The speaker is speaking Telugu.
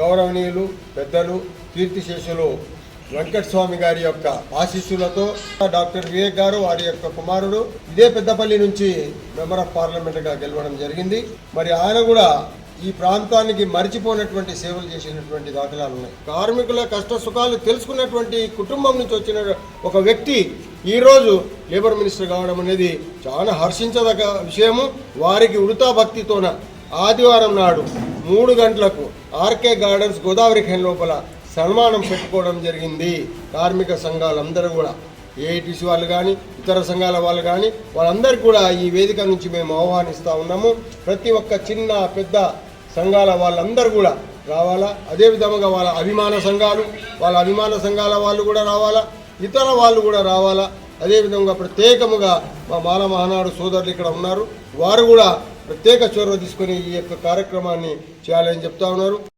గౌరవనీయులు పెద్దలు కీర్తిశేషులు వెంకటస్వామి గారి యొక్క ఆశీస్సులతో డాక్టర్ వివేక్ గారు వారి యొక్క కుమారుడు. ఇదే పెద్దపల్లి నుంచి మెంబర్ ఆఫ్ పార్లమెంట్గా గెలవడం జరిగింది. మరి ఆయన కూడా ఈ ప్రాంతానికి మరిచిపోయినటువంటి సేవలు చేసినటువంటి దాఖలాలు ఉన్నాయి. కార్మికుల కష్ట సుఖాలు తెలుసుకున్నటువంటి కుటుంబం నుంచి వచ్చిన ఒక వ్యక్తి ఈరోజు లేబర్ మినిస్టర్ కావడం అనేది చాలా హర్షించదగ్గ విషయము. వారికి వృతా భక్తితోన ఆదివారం నాడు మూడు గంటలకు ఆర్కే గార్డెన్స్ గోదావరి ఖేన్ లోపల సన్మానం పెట్టుకోవడం జరిగింది. కార్మిక సంఘాలందరూ కూడా ఏఐటీసీ వాళ్ళు కానీ ఇతర సంఘాల వాళ్ళు కానీ వాళ్ళందరికీ కూడా ఈ వేదిక నుంచి మేము ఆహ్వానిస్తూ ఉన్నాము. ప్రతి ఒక్క చిన్న పెద్ద సంఘాల వాళ్ళందరూ కూడా రావాలా? అదేవిధంగా వాళ్ళ అభిమాన సంఘాలు వాళ్ళ అభిమాన సంఘాల వాళ్ళు కూడా రావాలా? ఇతర వాళ్ళు కూడా రావాలా? అదేవిధంగా ప్రత్యేకముగా మా మాల మహానాడు సోదరులు ఇక్కడ ఉన్నారు. వారు కూడా ప్రత్యేక చొరవ తీసుకొని ఈ యొక్క కార్యక్రమాన్ని చేయాలని చెప్తా ఉన్నారు.